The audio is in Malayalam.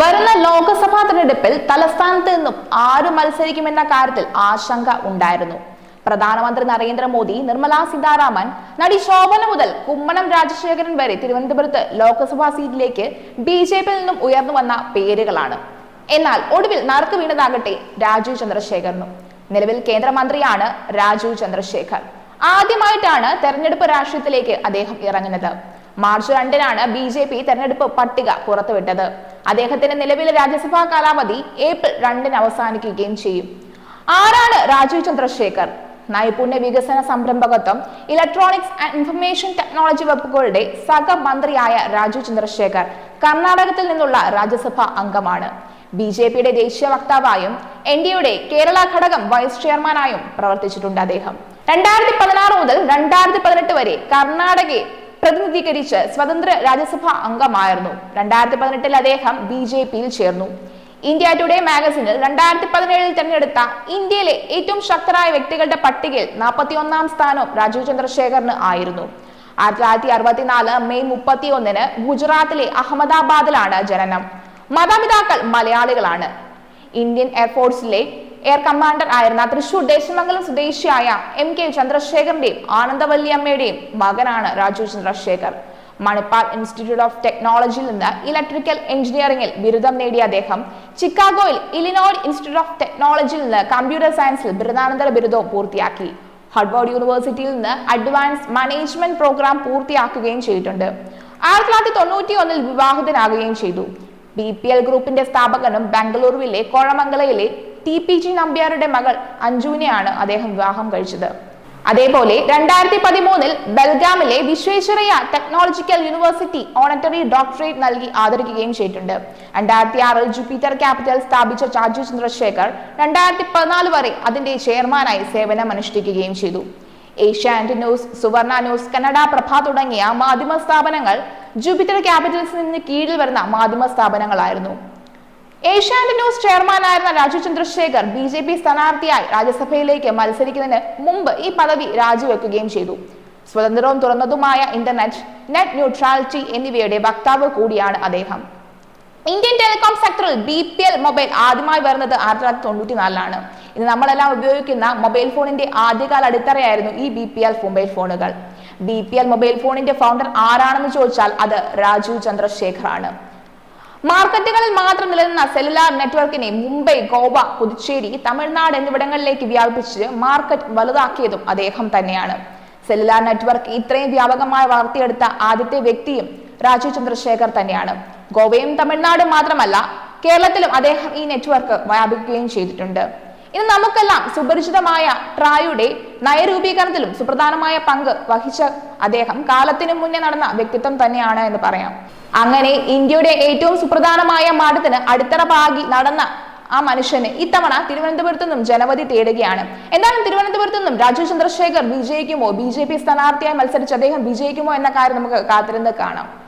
വരുന്ന ലോക്സഭാ തെരഞ്ഞെടുപ്പിൽ തലസ്ഥാനത്ത് നിന്നും ആര് മത്സരിക്കുമെന്ന കാര്യത്തിൽ ആശങ്ക ഉണ്ടായിരുന്നു. പ്രധാനമന്ത്രി നരേന്ദ്രമോദി നിർമ്മലാ സീതാരാമൻ നടി ശോഭന മുതൽ കുമ്മനം രാജശേഖരൻ വരെ തിരുവനന്തപുരത്ത് ലോക്സഭാ സീറ്റിലേക്ക് ബി ജെ പിയിൽ നിന്നും ഉയർന്നു വന്ന പേരുകളാണ്. എന്നാൽ ഒടുവിൽ നറുക്ക് വീണതാകട്ടെ രാജീവ് ചന്ദ്രശേഖറിനും നിലവിൽ കേന്ദ്രമന്ത്രിയാണ് രാജീവ് ചന്ദ്രശേഖർ. ആദ്യമായിട്ടാണ് തെരഞ്ഞെടുപ്പ് രാഷ്ട്രീയത്തിലേക്ക് അദ്ദേഹം ഇറങ്ങുന്നത്. മാർച്ച് രണ്ടിനാണ് ബി ജെ പി തെരഞ്ഞെടുപ്പ് പട്ടിക പുറത്തുവിട്ടത്. അദ്ദേഹത്തിന്റെ നിലവിലെ രാജ്യസഭാ കാലാവധി ഏപ്രിൽ രണ്ടിന് അവസാനിക്കുകയും ചെയ്യും. ആരാണ് രാജീവ് ചന്ദ്രശേഖർ? നൈപുണ്യ വികസന സംരംഭകത്വം ഇലക്ട്രോണിക്സ് ആൻഡ് ഇൻഫർമേഷൻ ടെക്നോളജി വകുപ്പുകളുടെ സഹമന്ത്രിയായ രാജീവ് ചന്ദ്രശേഖർ കർണാടകത്തിൽ നിന്നുള്ള രാജ്യസഭാ അംഗമാണ്. ബി ജെ പിയുടെ ദേശീയ വക്താവായും എൻ ഡി എയുടെ കേരള ഘടകം വൈസ് ചെയർമാനായും പ്രവർത്തിച്ചിട്ടുണ്ട് അദ്ദേഹം. രണ്ടായിരത്തി പതിനാറ് മുതൽ രണ്ടായിരത്തി പതിനെട്ട് വരെ കർണാടകയെ പ്രതിനിധീകരിച്ച് സ്വതന്ത്ര രാജ്യസഭാ അംഗമായിരുന്നു. രണ്ടായിരത്തി പതിനെട്ടിൽ അദ്ദേഹം ബി ജെ പിയിൽ ചേർന്നു. ഇന്ത്യ ടുഡേ മാഗസിനിൽ രണ്ടായിരത്തി പതിനേഴിൽ തെരഞ്ഞെടുത്ത ഇന്ത്യയിലെ ഏറ്റവും ശക്തരായ വ്യക്തികളുടെ പട്ടികയിൽ നാൽപ്പത്തി ഒന്നാം സ്ഥാനവും രാജീവ് ചന്ദ്രശേഖറിന് ആയിരുന്നു. ആയിരത്തി തൊള്ളായിരത്തി അറുപത്തിനാല് മെയ് മുപ്പത്തി ഒന്നിന് ഗുജറാത്തിലെ അഹമ്മദാബാദിലാണ് ജനനം. മാതാപിതാക്കൾ മലയാളികളാണ്. ഇന്ത്യൻ എയർഫോഴ്സിലെ എയർ കമാൻഡർ ആയിരുന്ന തൃശൂർ ദേശമംഗലം സ്വദേശിയായ എം കെ ചന്ദ്രശേഖറിന്റെയും ആനന്ദവല്ലിയമ്മയുടെയും മകനാണ് രാജു ചന്ദ്രശേഖർ. മണിപ്പാൽ ഇൻസ്റ്റിറ്റ്യൂട്ട് ഓഫ് ടെക്നോളജിയിൽ നിന്ന് ഇലക്ട്രിക്കൽ എഞ്ചിനീയറിംഗിൽ ബിരുദം നേടിയ അദ്ദേഹം ചിക്കാഗോയിൽ ഇലിനോയ് ഇൻസ്റ്റിറ്റ്യൂട്ട് ഓഫ് ടെക്നോളജിയിൽ നിന്ന് കമ്പ്യൂട്ടർ സയൻസിൽ ബിരുദാനന്തര ബിരുദവും പൂർത്തിയാക്കി. ഹർബോർഡ് യൂണിവേഴ്സിറ്റിയിൽ നിന്ന് അഡ്വാൻസ് മാനേജ്മെന്റ് പ്രോഗ്രാം പൂർത്തിയാക്കുകയും ചെയ്തിട്ടുണ്ട്. ആയിരത്തി തൊള്ളായിരത്തി തൊണ്ണൂറ്റി ഒന്നിൽ വിവാഹിതനാകുകയും ചെയ്തു. ബി പി എൽ ഗ്രൂപ്പിന്റെ സ്ഥാപകനും ബംഗളൂരുവിലെ കോഴമംഗലയിലെ ടി പി ജി നമ്പ്യാരുടെ മകൾ അഞ്ജുവിനെയാണ് അദ്ദേഹം വിവാഹം കഴിച്ചത്. അതേപോലെ രണ്ടായിരത്തി പതിമൂന്നിൽ ബൽഗാമിലെ Visvesvaraya technological university honorary doctorate നൽകി ആദരിക്കുകയും ചെയ്തിട്ടുണ്ട്. രണ്ടായിരത്തി ആറിൽ ജൂപ്പിറ്റർ ക്യാപിറ്റൽ സ്ഥാപിച്ച ചാജു ചന്ദ്രശേഖർ രണ്ടായിരത്തി പതിനാല് വരെ അതിന്റെ ചെയർമാനായി സേവനം അനുഷ്ഠിക്കുകയും ചെയ്തു Asianet News Suvarna News Kannada Prabha തുടങ്ങിയ മാധ്യമ സ്ഥാപനങ്ങൾ ജൂപ്പിറ്റർ ക്യാപിറ്റൽസിന് കീഴിൽ വരുന്ന മാധ്യമ സ്ഥാപനങ്ങളായിരുന്നു. Asianet news ചെയർമാനായിരുന്ന Raju Chandrasekhar B J P സ്ഥാനാർത്ഥിയായി രാജ്യസഭയിലേക്ക് മത്സരിക്കുന്നതിന് മുമ്പ് ഈ പദവി രാജിവെക്കുകയും ചെയ്തു. സ്വതന്ത്രവും തുറന്നതുമായ ഇന്റർനെറ്റ് നെറ്റ് ന്യൂട്രാലിറ്റി എന്നിവയുടെ വക്താവ് കൂടിയാണ് അദ്ദേഹം. ഇന്ത്യൻ ടെലികോം സെക്ടറിൽ ബി പി എൽ മൊബൈൽ ആദ്യമായി വരുന്നത് ആയിരത്തി തൊള്ളായിരത്തി തൊണ്ണൂറ്റി നാലിലാണ് ഇത് നമ്മളെല്ലാം ഉപയോഗിക്കുന്ന മൊബൈൽ ഫോണിന്റെ ആദ്യകാല അടിത്തറയായിരുന്നു ഈ ബി പി എൽ മൊബൈൽ ഫോണുകൾ. ബി പി എൽ മൊബൈൽ ഫോണിന്റെ ഫൗണ്ടർ ആരാണെന്ന് ചോദിച്ചാൽ അത് രാജീവ് ചന്ദ്രശേഖർ ആണ് മാർക്കറ്റുകളിൽ മാത്രം നിലനിന്ന സെല്ലുലാർ നെറ്റ്വർക്കിനെ മുംബൈ ഗോവ പുതുച്ചേരി തമിഴ്നാട് എന്നിവിടങ്ങളിലേക്ക് വ്യാപിപ്പിച്ച് മാർക്കറ്റ് വലുതാക്കിയതും അദ്ദേഹം തന്നെയാണ്. സെല്ലുലാർ നെറ്റ്വർക്ക് ഇത്രയും വ്യാപകമായി വളർത്തിയെടുത്ത ആദ്യത്തെ വ്യക്തിയും രാജീവ് ചന്ദ്രശേഖർ തന്നെയാണ്. ഗോവയും തമിഴ്നാടും മാത്രമല്ല കേരളത്തിലും അദ്ദേഹം ഈ നെറ്റ്വർക്ക് വ്യാപിക്കുകയും ചെയ്തിട്ടുണ്ട്. ഇന്ന് നമുക്കെല്ലാം സുപരിചിതമായ ട്രായുടെ നയരൂപീകരണത്തിലും സുപ്രധാനമായ പങ്ക് വഹിച്ച അദ്ദേഹം കാലത്തിനു മുന്നേ നടന്ന വ്യക്തിത്വം തന്നെയാണ് എന്ന് പറയാം. അങ്ങനെ ഇന്ത്യയുടെ ഏറ്റവും സുപ്രധാനമായ മാറ്റത്തിന് അടിത്തറ പാകി നടന്ന ആ മനുഷ്യന് ഇത്തവണ തിരുവനന്തപുരത്ത് നിന്നും ജനവധി തേടുകയാണ്. എന്തായാലും തിരുവനന്തപുരത്ത് നിന്നും രാജീവ് ചന്ദ്രശേഖർ വിജയിക്കുമോ? ബി ജെ പി സ്ഥാനാർത്ഥിയായി മത്സരിച്ച് അദ്ദേഹം വിജയിക്കുമോ എന്ന കാര്യം നമുക്ക് കാത്തിരുന്ന് കാണാം.